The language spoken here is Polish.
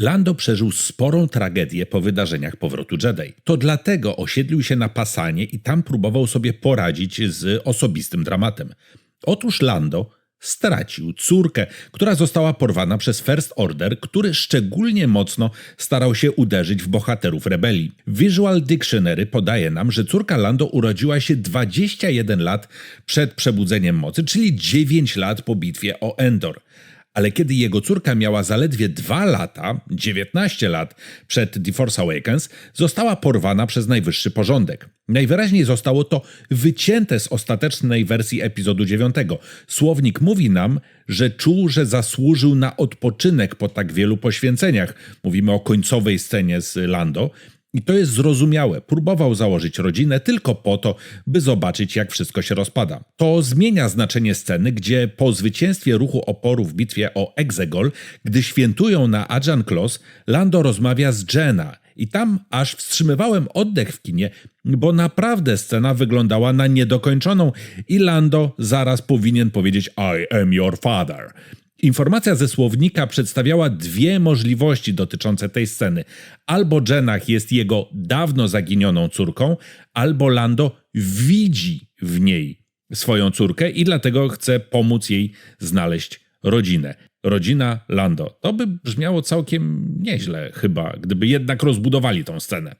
Lando przeżył sporą tragedię po wydarzeniach powrotu Jedi. To dlatego osiedlił się na Pasanie i tam próbował sobie poradzić z osobistym dramatem. Otóż Lando stracił córkę, która została porwana przez First Order, który szczególnie mocno starał się uderzyć w bohaterów rebelii. Visual Dictionary podaje nam, że córka Lando urodziła się 21 lat przed przebudzeniem mocy, czyli 9 lat po bitwie o Endor ale kiedy jego córka miała zaledwie 2 lata, 19 lat przed The Force Awakens, została porwana przez najwyższy porządek. Najwyraźniej zostało to wycięte z ostatecznej wersji epizodu 9. Słownik mówi nam, że czuł, że zasłużył na odpoczynek po tak wielu poświęceniach. Mówimy o końcowej scenie z Lando. I to jest zrozumiałe. Próbował założyć rodzinę tylko po to, by zobaczyć, jak wszystko się rozpada. To zmienia znaczenie sceny, gdzie po zwycięstwie ruchu oporu w bitwie o Exegol, gdy świętują na Ajan Klos, Lando rozmawia z Jenna. I tam aż wstrzymywałem oddech w kinie, bo naprawdę scena wyglądała na niedokończoną i Lando zaraz powinien powiedzieć I am your father. Informacja ze słownika przedstawiała dwie możliwości dotyczące tej sceny. Albo Jennach jest jego dawno zaginioną córką, albo Lando widzi w niej swoją córkę i dlatego chce pomóc jej znaleźć rodzinę. Rodzina Lando. To by brzmiało całkiem nieźle, chyba, gdyby jednak rozbudowali tą scenę.